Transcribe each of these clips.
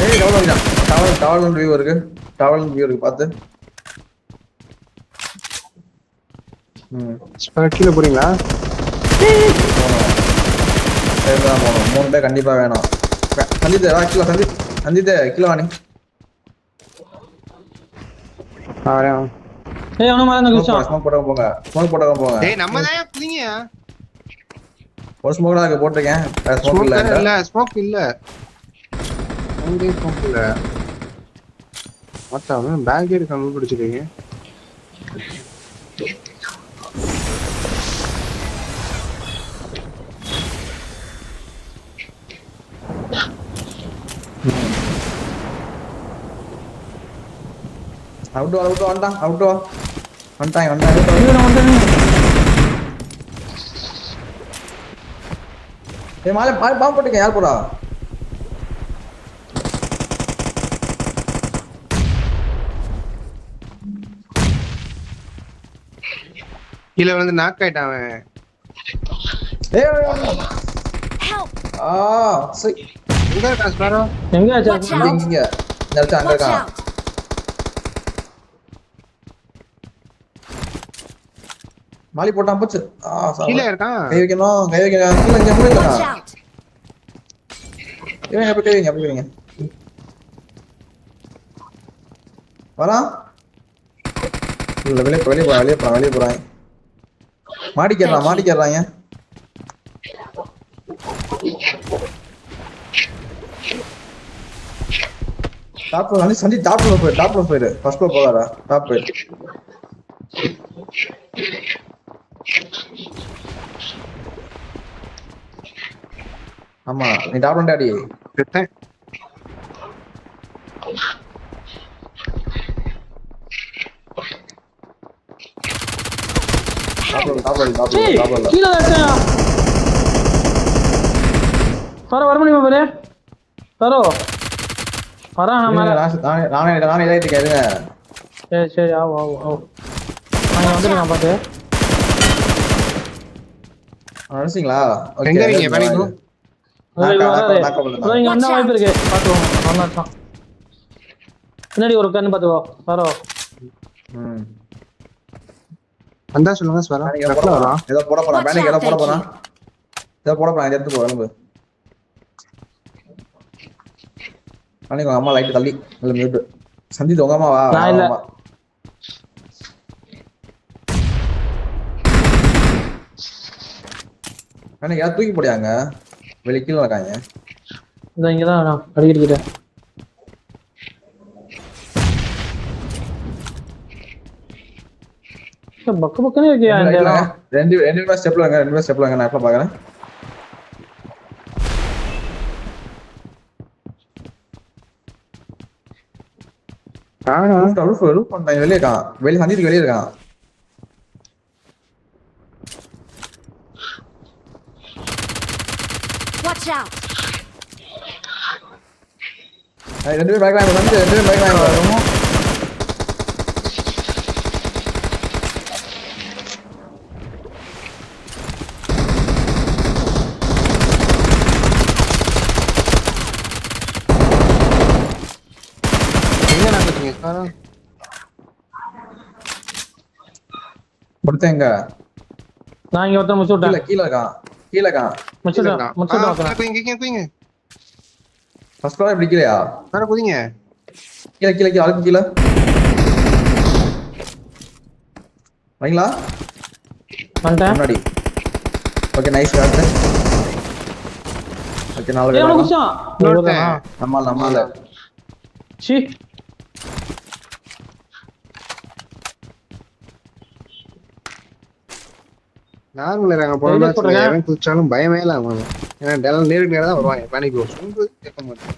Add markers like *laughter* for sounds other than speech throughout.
ஏய் வந்துட்டான் tower tower view இருக்கு. டவர் வியூ இருக்கு பார்த்து. ம். கீழே போறீங்களா? போகணும். மூணு பேர் கண்டிப்பா வேணும். க- சந்தித் வா கீழே சந்தித் சந்தித் கீழே வாணி ஆ வரேன் ஏய் அவன மாதிரி குதிச்சான் ஸ்மோக் போட்டவங்க போங்க. ஸ்மோக் போட்டவங்க போங்க. டேய் நம்ம தான் குதிங்க ஒரு ஸ்மோக் இல்ல ஸ்மோக் இல்ல. அங்கே இல்ல மொத்தம் பேக் எடுக்க கண்டுபிடிச்சிருக்கீங்க அவுட் வா அவுட் வந்துட்டான் அவுட் வா வந்துட்டாங்க வந்துட்டாங்க இவன வந்து ஏய் மாலை மாலை பாம்பு போட்டுக்க யார் போடா கீழே வந்து நாக் ஆயிட்டான் அவன்! ஆ சரி எங்க இருக்கான் ஸ்பேரோ எங்க Watch ஆச்சு out. இங்க இங்க. இந்த இடத்துல அங்க இருக்கான்! மாலி போட்டான் போச்சு. ஆ சாவு. கீழே இருக்கான். கை வைக்கணும் கை வைக்கணும். கீழே இங்க மூலையில Watch இருக்கான் out! இவன் எப்படி கை வைங்க எப்படி வைங்க? வரான். இல்ல வெளியே வெளியே போறான் வெளியே போறான் வெளியே போறான். மாடிக்கிறான் மாடிக்கிறாங்க டாப் ஃப்ளோர் சந்தி டாப் ஃப்ளோர் போயிரு டாப் ஃப்ளோர் போயிரு. ஃபர்ஸ்ட் ஃப்ளோர் போகாதா டாப் போயிரு. ஆமா நீ டாப் ஃப்ளோர் அடி செத்தேன் top floor top floor top ஏய் ஃப்ளோர் டாப் ஃப்ளோர் கீழ வச்சேன் வர வர முடியுமா பாரு தரோ. வரான் நான் மேல. நானே நானே நானே இதாயிட்டு கேளுங்க சரி சரி ஆவு ஆவு ஆவு. அங்க வந்துருக்கான் பாத்து நினைச்சீங்களா எங்க இருக்கீங்க? வேலைக்கு இங்க வந்தா Watch வாய்ப்பு இருக்கு. பாத்துவோம் நல்லா இருக்கான். பின்னாடி ஒரு கண்ணு பாத்துக்கோ தரோ. ம். வந்தா சொல்லுங்க ஏதோ லெஃப்ட்ல போறான் ஏதோ போட போறான் பேனிக் ஏதோ போட போறான் ஏதோ போட போறான் எடுத்து போ எலும்பு பேனிக் உங்க அம்மா லைட் தள்ளி. இல்ல மியூட் சந்தித் உங்க அம்மா வா நான் இல்ல. பேனிக் ஏதாவது தூக்கி போடியாங்க வெளிய கீழே இருக்காங்க இந்த இங்கதான் நான் அடிக்கிட்டு பக்கு பக்குன்னு இருக்கியா இந்த ரெண்டு இடம் ரெண்டு ரெண்டு பேர் ஸ்டெப்ல வாங்க ரெண்டு பேர் ஸ்டெப்ல வாங்க நான் எப்ப பாக்குறேன் வெளியே இருக்கான் வெளியே சந்திக்கு வெளியே இருக்கான் Watch out! ஏய், ரெண்டு பேர் பேக் வாங்க வந்து ரெண்டு பேர் பேக் வாங்க வரும் எங்க நடந்துட்டீங்க ஸ்பேரோ கொடுத்தேங்க நான் இங்க ஒருத்தன் முடிச்சு கீழே விட்டேன் கீழே இருக்கான். கீழே இருக்கான். முடிச்சு விட்டேன் முடிச்சு விட்டேன் ஒருத்தனை. குதிங்க குதிங்க குதிங்க ஃபர்ஸ்ட் ஃப்ளோர் இப்படி கீழேயா? ஸ்பேரோ குதிங்க. கீழே கீழே கீழே கீழே. வரீங்களா? வந்துட்டேன். முன்னாடி. ஓகே நைஸ் ஷாட் ஓகே நாலு ஏய், அவனை பேர் குடிச்சான் இன்னொருத்தன். நம்மால் நம்மால. சி. நார்மல் இருக்காங்க Daily போன போடுறேன். எவன் குதிச்சாலும் பயமே இல்ல அவங்க ஏன்னா டெலம் நேருக்கு நேரம் தான் வருவாங்க பேனிக் சுண்டு கேட்க மாட்டேன்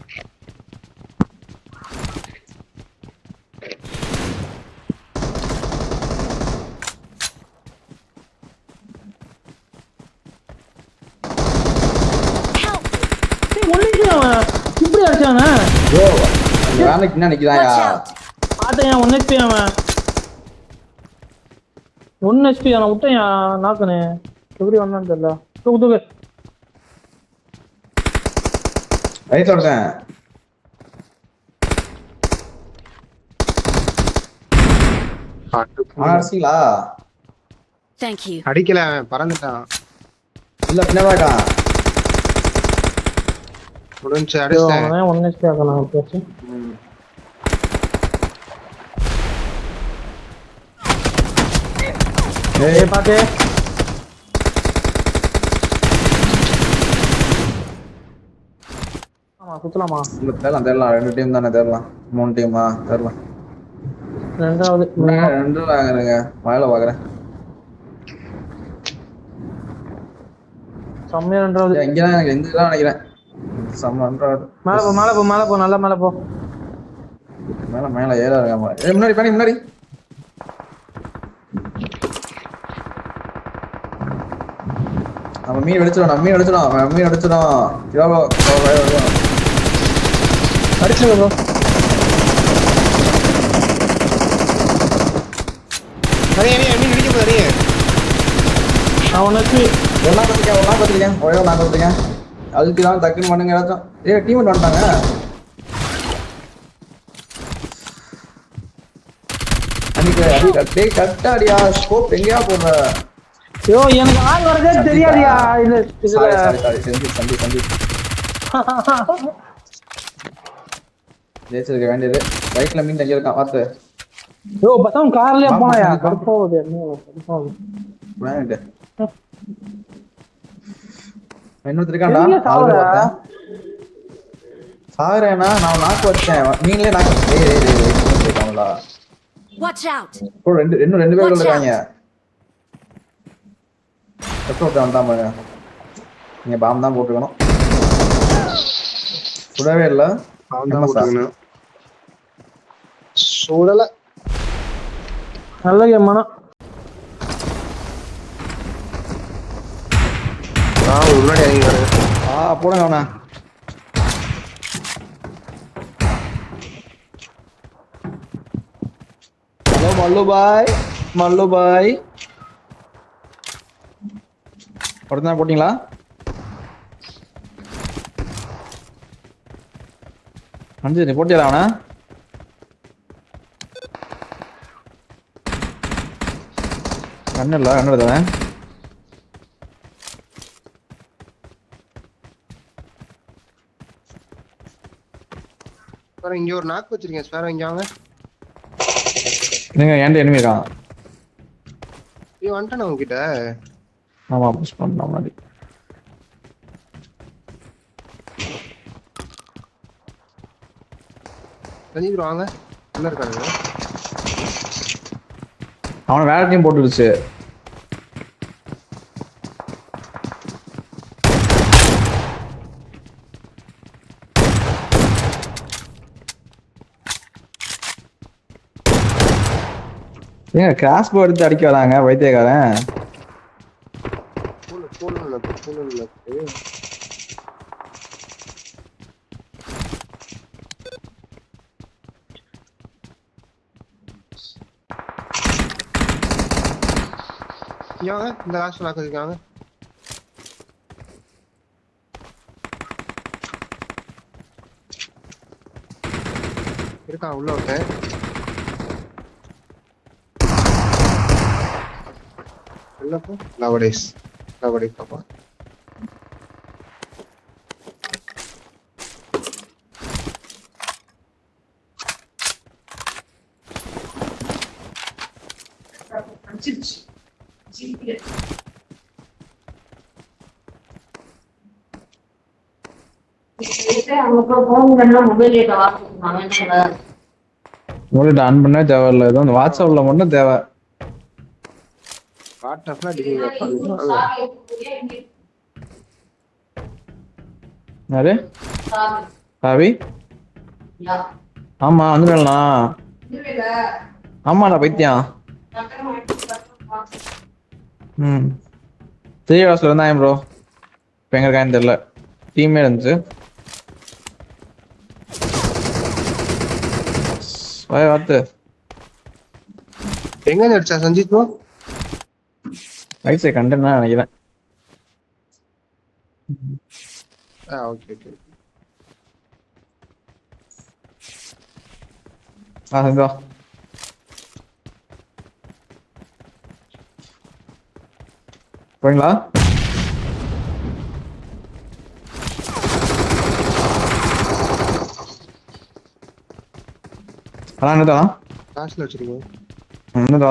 இப்படி அடிச்சாங்க ப்ரோ அந்த வேலைக்கு என்ன நிக்கிறாயா ஒன் ஹெச்பி அவன். ஒன் ஹெச்பி நான் விட்டேன் நாக்குனே? எப்படி வந்தான் தெரியல. தூக்கு தூக்கு. ரைட்ல இருக்கேன் அடிக்கல அவன் பறந்துட்டான். இல்ல பின்னவாட்டான் முடிஞ்சு அடிச்சேன் ஒன் ஹெச்பி ஆகலாம் ஏய் பாத்து ஆமா சுத்தலாமா இல்ல தெரியலாம் தெரியலாம் ரெண்டு டீம் தானே தெரியலாம் மூணு டீமா தெரியலாம் ரெண்டாவது ரெண்டு வாங்குறேங்க மழையில பாக்குறேன் செம்மையா ரெண்டாவது எனக்கு இந்த இதெல்லாம் நினைக்கிறேன் செம்ம ரெண்டாவது மேல போ மேல போ மேல போ நல்லா மேல போ மேல மேல ஏறா இருக்காம முன்னாடி பண்ணி முன்னாடி. நம்ம மீன் அடிச்சிடும் நம்ம மீன் அடிச்சிடும் நம்ம மீன் அடிச்சிடும் ப்ரோ நிறைய நிறைய மீன் அடிக்க போது நிறைய நான் உனக்கு எல்லாம் பார்த்துருக்கேன் ஒன்றா பார்த்துருக்கேன். ஒரே ஒன்றா அதுக்கு தான் டக்குன்னு பண்ணுங்க ஏதாச்சும் ஏ டீம் வந்துட்டாங்க. அன்னைக்கு அடி டேய் கரெக்டா அடியா? ஸ்கோப் எங்கேயா போடுற? ஐயோ எனக்கு ஆள் வரதே தெரியாதியா இது இதுல. சாரி சாரி சாரி சந்தி சந்தி ஜெயிச்சிருக்க வேண்டியது. ரைட்ல மீன் தங்கி இருக்கான் பார்த்து. ஐயோ பசங்க கார்லயே போனாயா. கடுப்பாவுது இன்னொருத்தர் இருக்கான்டா சாகுறேனா நான் நாக்கு வச்சேன் மீன்லயே நாக்கு ரெண்டு இன்னும் ரெண்டு பேர் Watch out. இருக்காங்க எப்போ ஒருத்தன் வந்தான் பாருங்க. நீங்க பாம் தான் போட்டுக்கணும். சுடவே இல்லை. அவன் தான். போட்டுக்கணும். சூடல. நல்ல கேம் ஆனா. நான் முன்னாடி இறங்கி ஆ போடுங்க அவனை. ஹலோ மல்லு பாய். மல்லு பாய். ஒருத்தன் போட்டிங்களா? அஞ்சு நீ போட்டியல அவனை? கண்ணு இல்லை கண்ணு எடுத்தவன் இங்க ஒரு நாக்கு வச்சிருக்கேன் ஸ்பேர் இங்க வாங்க. நீங்க ஏன்டா enemy இருக்கான். ஐயோ வந்துட்டானே உங்ககிட்ட ஆமா புஷ் பண்ணலாம் முன்னாடி. ரஞ்சித் வாங்க. உள்ள இருக்காரு? அவனை வேற டீம் போட்டுருச்சு ஏங்க கிராஸ் எடுத்து அடிக்க வராங்க வைத்தியக்காரன் பூல இல்ல பூல இல்ல இங்க வாங்க இந்த லாஸ்ட் நாக்கு இருக்காங்க இருக்கான் உள்ள ஒருத்தன் இல்லப்போ லவடேஸ் லவடேஸ் பாப்பா உங்களுக்கு ஆன் பண்ணவே தேவையில்ல. ஏதோ இந்த வாட்ஸ்அப்ல மட்டும் தேவை. யாரு? பாவி ஆமா வந்துடலண்ணா ஆமாடா பைத்தியம். ம். த்ரீ ஹவர்ஸ்ல ப்ரோ இப்போ எங்க இருக்கான்னு தெரியல. டீமே இருந்துச்சு. வாய் வாத்து. எங்க நடிச்சா சஞ்சித் bro? ரைட் சைட் நினைக்கிறேன். ஆ ஓகே ஓகே ஆ செஞ்சா போறீங்களா அதான் என்ன தரலாம் லாஸ்ட்ல வச்சிருக்கோம். என்ன இருக்கா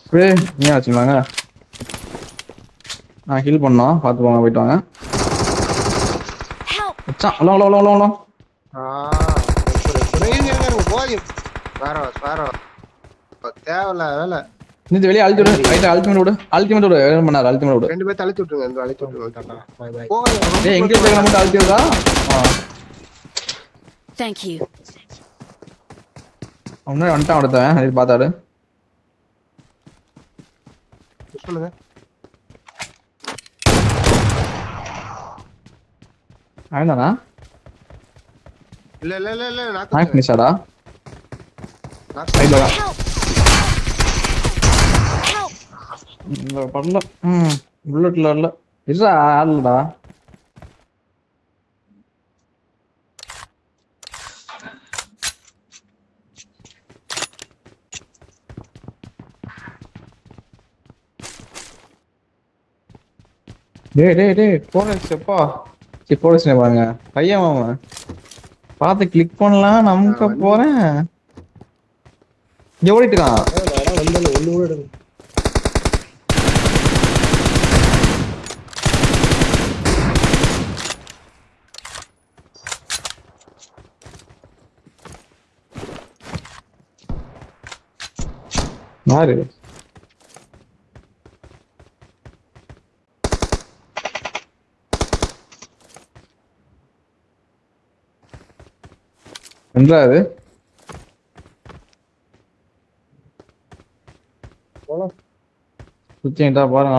அப்படியே நீங்க வச்சுருந்தாங்க? நான் ஹீல் பண்ணோம் பார்த்து போங்க போயிட்டு வாங்க! வச்சான் ஹலோ ஹலோ ஹலோ ஹலோ ஆ. இருங்க வேற வேற தேவையில்ல வேலை. இந்த வெளியே அழுத்தி விடு. ரைட்டு அல்டிமேட் விடு. அல்டிமேட் விடு. என்ன பண்ணாரு அல்டிமேட் விடு. ரெண்டு பேரும் தள்ளி விட்டுருங்க இந்த அழைத்து விட்டுருங்க. பாய் பாய் போகாதீங்க ஏய் எங்கே அழுத்தி you. முன்னாடி வந்துட்டான் அடுத்தவன். பார்த்தாரு. சொல்லுங்க. இல்ல இல்ல இல்ல இல்ல ஃபினிஷாடா Help! இந்த படல ம் புல்லட்ல இல்ல இல்ல ஆடலடா டேய் டேய் டேய் போனஸ் எப்பா? சரி போனஸ் பாருங்க. பையன் அவன். பார்த்து கிளிக் பண்ணலாம் நமக்கு போறேன். இங்க ஓடிட்டு இருக்கான். வந்தாலும் ஒண்ணு கூட எடுங்க யாரு? என்றா அது போலாம் சுத்திட்டா பாருங்க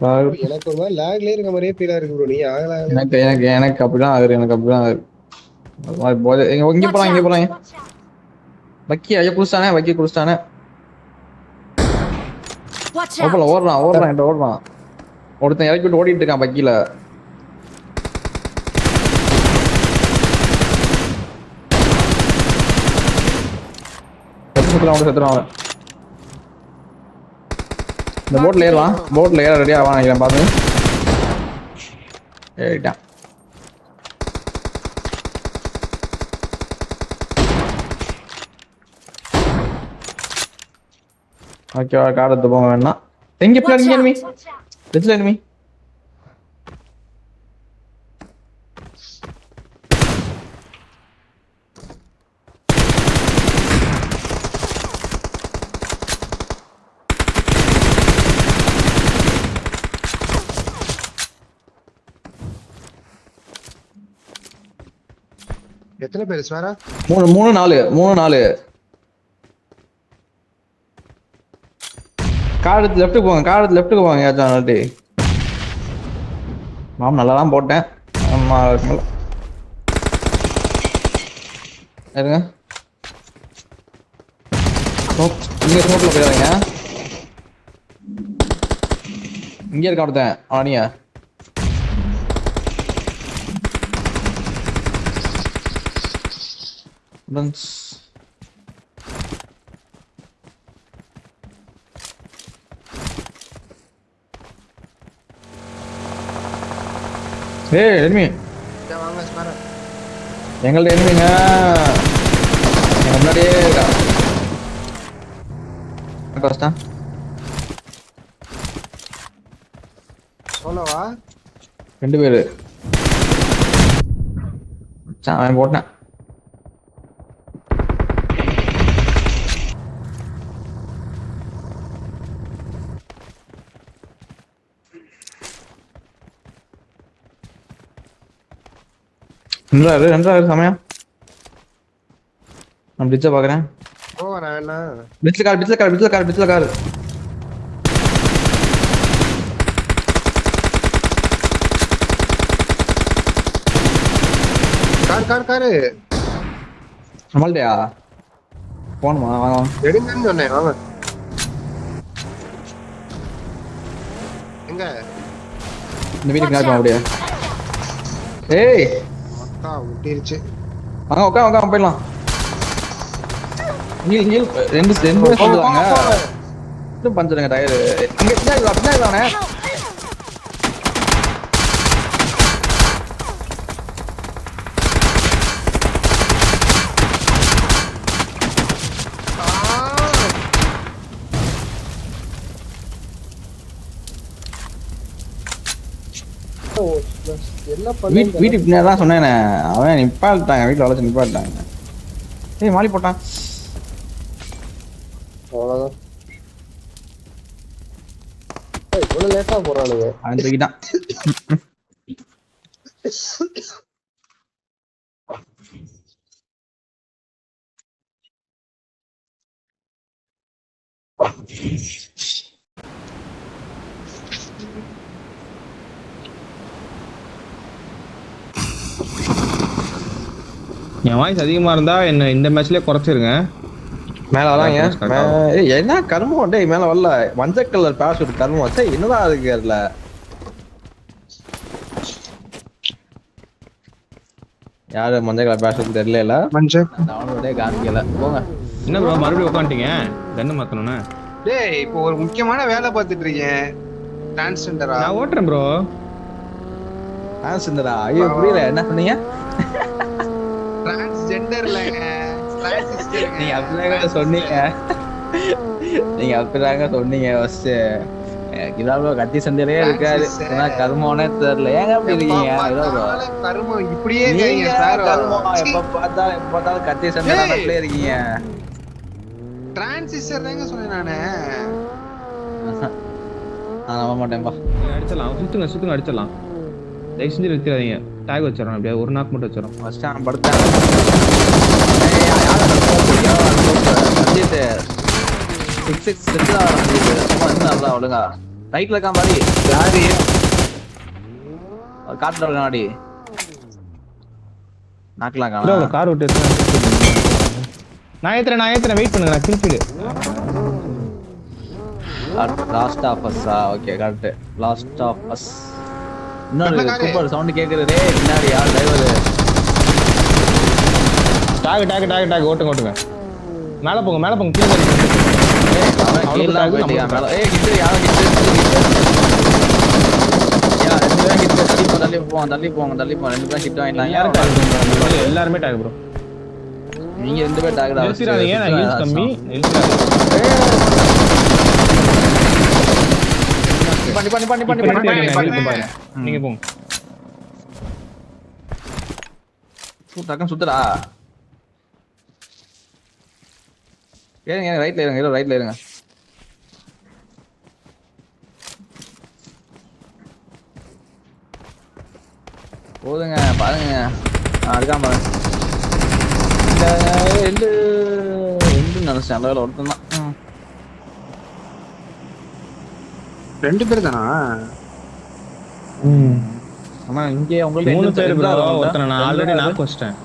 பாரு. எனக்கு ஒரு மாதிரி லேக்லயே இருக்க மாதிரியே ஃபீலா இருக்கு ப்ரோ நீ ஆகல எனக்கு எனக்கு எனக்கு அப்படிதான் ஆகுது எனக்கு அப்படிதான் ஆகுது. அது மாதிரி போதை. எங்க இங்க இங்க! போறாங்க வக்கி ஐயா குடிச்சிட்டானே வக்கி out! ஓடுறான் ஓடுறான் என்கிட்ட ஓடுறான். ஒருத்தன் இறக்கி விட்டு ஓடிட்டு இருக்கான் பக்கில செத்துறான் அவன் செத்துறான் அவன். இந்த போட்ல ஏறலாம். போட்ல ஏற ரெடியா வா நினைக்கிறேன் பாத்து. ஏறிட்டான். ஓகே கார் எடுத்து போங்க வேணா. எங்க Watch பிளான் enemy எத்தனை பேர் ஸ்வேரா மூணு மூணு நாலு மூணு நாலு. கார் எடுத்து லெஃப்ட்டுக்கு போங்க கார் எடுத்து லெஃப்ட்டுக்கு போங்க ஏதாச்சும் நாட்டி மாம் நல்லா தான் போட்டேன். அம்மா இருக்கும்ல இருங்க. இங்கே இங்க ஸ்மோக்ல போயிடாதீங்க. இங்க இருக்க ஒருத்தன் அவனியா Friends. ஏய் எனிமி வாங்க ஸ்வேரா எங்கள்ட்ட எனிமிங்க எங்க முன்னாடியே இருக்கா கஷ்டம் சோலோவா ரெண்டு பேரு மச்சான், அவன் போட்டான் ரெண்டாரு ரெண்டாரு சமயம். நான் பிரிட்ஜை பார்க்குறேன் போவா நான் வேணா பிரிட்ஜில் கார் பிரிட்ஜில் கார் பிரிட்ஜில் கார் பிரிட்ஜில் கார். Car car car. நம்மள்டையா போகணுமா? வாங்க வாங்க எடுங்கன்னு சொன்னேன் வாங்க எங்க? இந்த வீட்டுக்கு நேரம் அப்படியே ஏய்! அக்கா விட்டிருச்சு வாங்க உட்காந்து உட்காந்து போயிடலாம். இங்க இங்க ரெண்டு ரெண்டு சொல்லுவாங்க இன்னும் பஞ்சுடுங்க டயரு. அங்க பின்னாடி பின்னாடி வானே என்ன வீட் வீட்டுக்கு பின்னாடி தான் சொன்னேனே. அவன் நிப்பாட்டாங்க வீட்டில் வளர்த்து நிப்பாட்டாங்க ஏய் மாலி போட்டான். அவ்வளவுதான். ஏய், இவ்வளவு லேட்டா போறானுங்க. அவன் தூக்கிட்டான். *laughs* என் வாய்ஸ் அதிகமா இருந்தா என்ன இந்த மேட்ச்லயே குறைச்சிருங்க. மேல வராங்க என்ன கருமம் டேய் மேல வரல? மஞ்சள் கலர் பேராசூட் கருமம் சரி என்னதான் இருக்கு அதுல யாரு மஞ்சள் கலர் பேராசூட் தெரியல மஞ்சள். அவனோட காமிக்கல. போங்க. என்ன ப்ரோ மறுபடியும் உட்காந்துட்டீங்க? கன்னு மாத்தணும்னு. டேய் இப்போ ஒரு முக்கியமான வேலை பார்த்துட்டு இருக்கேன் டிரான்ஸ்ஜெண்டரா நான் ஓட்டுறேன் ப்ரோ டிரான்ஸ்ஜெண்டரா ஐயோ புரியல. என்ன சொன்னீங்க டிரான்ஸ்ஜெண்டர்லங்க *laughs* நீங்க அப்படிதாங்க சொன்னீங்க. நீங்க அப்படிதாங்க சொன்னீங்க ஃபர்ஸ்ட் இதாவது கத்தி சண்டையிலே இருக்காரு. ஏன்னா கருமோனே தெரியல. ஏங்க அப்படி இருக்கீங்க கருமம் இப்படியே நீங்க இருக்காங்க சார். எப்ப பார்த்தாலும் எப்ப பார்த்தாலும் கத்தி. நடக்கலே இருக்கீங்க. டிரான்சிஸ்டர் தாங்க சொன்னேன் நானு. நான் நம்ப மாட்டேன்பா. அடிச்சிடலாம். சுத்துங்க சுத்துங்க அடிச்சிடலாம். தயவு செஞ்சு நிறுத்திடாதீங்க. டேக் வச்சிடறோம் அப்படியே ஒரு நாக்கு மட்டும் வச்சிடறோம். ஃபர்ஸ்ட் அவன் படுத்தேன் சிக்ஸ் சிக்ஸ் செட்டில் சும்மா இருந்தா ஒழுங்கா. ரைட்ல இருக்கா மாதிரி யாரு? காட்டுல இருக்காடி நாக்கலாம் ப்ரோ காணா. கார் விட்டு நான் ஏத்துறேன் நான் ஏத்துறேன். வெயிட் பண்ணுங்க நான் last of அஸ்ஸா okay correct last of us இன்னொரு. சூப்பர் சவுண்ட் கேக்குது. டேய் பின்னாடி யார் டிரைவர் டாக் டாக் டாக் டாக். ஓட்டுங்க ஓட்டுங்க. மேல போங்க மேல போங்க. கீழே டாக் எல்லாருமே டாக் ப்ரோ. நீங்க ரெண்டு நான் ஹீல்ஸ் கம்மி நிறுத்திடாதீங்க பண்ணி பண்ணி பண்ணி பண்ணி பண்ணி. நீங்க போங்க. டக்குன்னு சுத்துடா. ஏறுங்க ரைட்ல இருங்க ஏதோ ரைட்ல இருங்க போதுங்க பாருங்க. இருக்கான் பாருங்க. இந்த ரெண்டு ரெண்டு நினைச்சேன். ஒருத்தன் தான் ம். ரெண்டு பேர் தானா? ஆமா இங்கே உங்களுக்கு மூணு பேர் ப்ரோ. ஒருத்தனை நான் ஆல்ரெடி நாக்கு வச்சிட்டேன்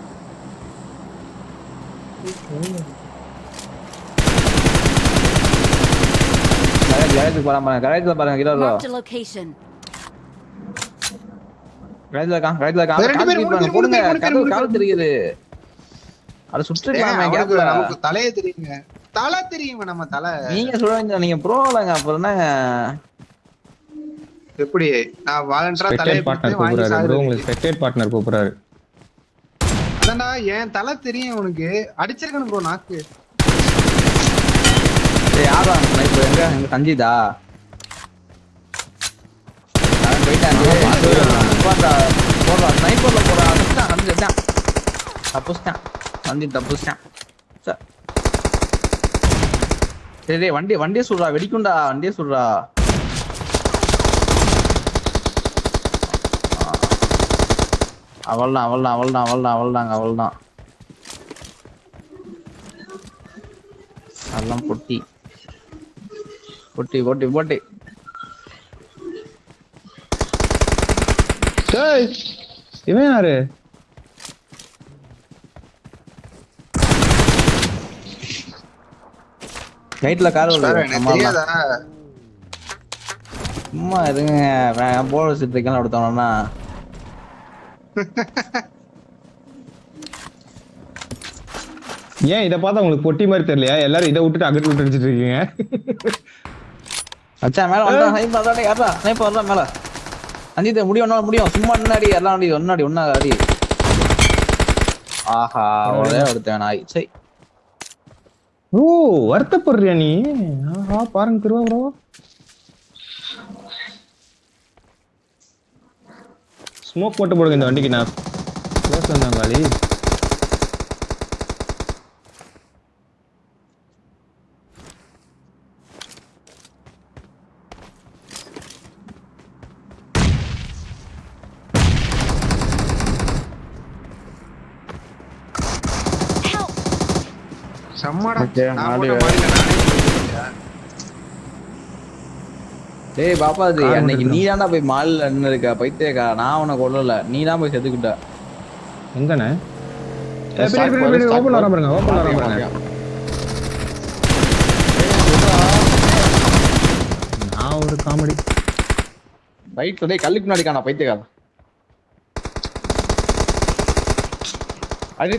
கரெக்ட் போறான் பாருங்க கரெக்ட்ல பாருங்க கிலோ location. கரெக்ட்ல இருக்கான் கரெக்ட்ல இருக்கான் ரெண்டு கால் பேர், மூணு பேர், போடுங்க. பேர், கதவு கால் பேர். தெரியுது. அத கேப்ல நமக்கு தலையே தெரியுங்க தலை தெரியுங்க நம்ம தலை. நீங்க வேண்டிய நீங்க ப்ரோலங்க அப்புறம் என்னங்க? எப்படி? நான் வாலண்டரா தலையை பார்ட்னர் கூப்பிடுறாரு. உங்களுக்கு ஸ்பெக்டேட் பார்ட்னர் கூப்பிடுறாரு. அதான்டா என் தலை தெரியும் உனக்கு. அடிச்சிருக்கணும் ப்ரோ நாக்கு. ஏய் யாரா ஸ்னைப்பர் எங்க? எங்க சஞ்சிதா அவன் போயிட்டான் போடா போடா ஸ்னைப்பர்ல போடா அதுதான் அதுதான் தப்புச்சிட்டான். சஞ்சித் தப்புச்சிட்டான். ச- சரி டேய் வண்டி வண்டியை சுடுறா. வெடிக்குண்டா வண்டியை சுடுறா அவள்தான் அவள்தான் அவள்தான் அவள்தான் அவள்தாங்க அவள்தான். அதெல்லாம் பொட்டி. பொட்டி பொட்டி பொட்டி. டேய் இவன் யாரு? நைட்ல கார் சும்மா இருங்க போட வச்சுட்டு இருக்கலாம் எடுத்தோம்னா *laughs* ஏன் இதை பார்த்தா உங்களுக்கு பொட்டி மாதிரி தெரியலையா? எல்லாரும் இதை விட்டுட்டு அகட்டு விட்டு அடிச்சிட்டு இருக்கீங்க. மச்சான் மேல *laughs* வந்தா ஸ்னைப் அதாடே யாரா ஸ்னைப் வரல மேல? அஞ்சித் முடியும் ஒன்னால முடியும். சும்மா முன்னாடி எல்லாம் அடி ஒன்னாடி ஒன்னா அடி. ஆஹா ஒரே ஒருத்தன் நாய் சரி. ஓ வருத்தப்படுறியா நீ? ஆஹா பாருங்க திருவா ப்ரோ ஸ்மோக் போட்டு போடுங்க இந்த வண்டிக்கு நான் க்ளோஸ் வந்தாங்க காலி! செம்மடா நான் போட்ட மாடியில நானே. டேய் பாப்பாஜி கார் அன்னைக்கு நீ தான்டா போய் மால்ல நின்னு இருக்க பைத்தியக்கா நான் உன்னை கொல்லல. நீ தான் போய் செத்துக்கிட்ட. எங்கண்ணே? ஓப்பன் வர. பாருங்க ஓப்பன் வர பாருங்க நான் ஒரு காமெடி. ரைட்ல டேய் கல்லுக்கு முன்னாடி காணா பைத்தியக்காரன் அடி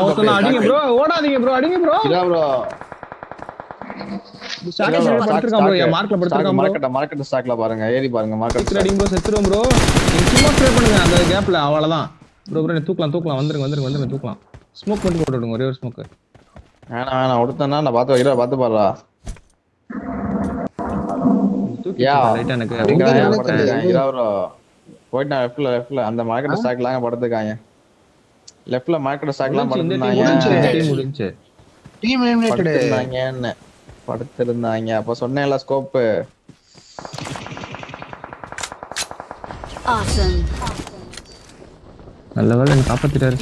ஒருத்தனா அடிங்க ப்ரோ ஓடாதீங்க ப்ரோ அடிங்க ப்ரோ இல்ல ப்ரோ படுத்துருக்கான் ப்ரோ என் மார்க்ல படுத்துருக்கான் ப்ரோ மார்க்கெட் மார்க்கெட் ஸ்டாக்ல பாருங்க. ஏறி பாருங்க மார்க்கெட் அடிங்க ப்ரோ செத்துரும் ப்ரோ சும்மா பண்ணுங்க அந்த கேப்ல அவ்வளவுதான். ப்ரோ ப்ரோ தூக்கலாம் தூக்கலாம். வந்துருங்க வந்துருங்க வந்துருங்க தூக்கலாம். ஸ்மோக் மட்டும் போட்டு விடுங்க ஒரே ஒரு ஸ்மோக் வேணாம் வேணாம். ஒருத்தனா நான் பார்த்து வைக்கிறேன் பார்த்து? இரா bro. போயிட்டான் லெஃப்ட்ல லெஃப்ட்ல அந்த மார்க்கெட் ஸ்டாக்லாம் படுத்துருக்காங்க லெஃப்ட்ல மார்க்கெட் ஸ்டாக்லாம் படுத்துருந்தாங்க டீம் எலிமினேட்டட் படுத்திருந்தாங்கன்னு படுத்திருந்தாங்க. அப்ப சொன்னேன்ல ஸ்கோப்பு Awesome. நல்ல வேலை காப்பாத்திட்டாரு.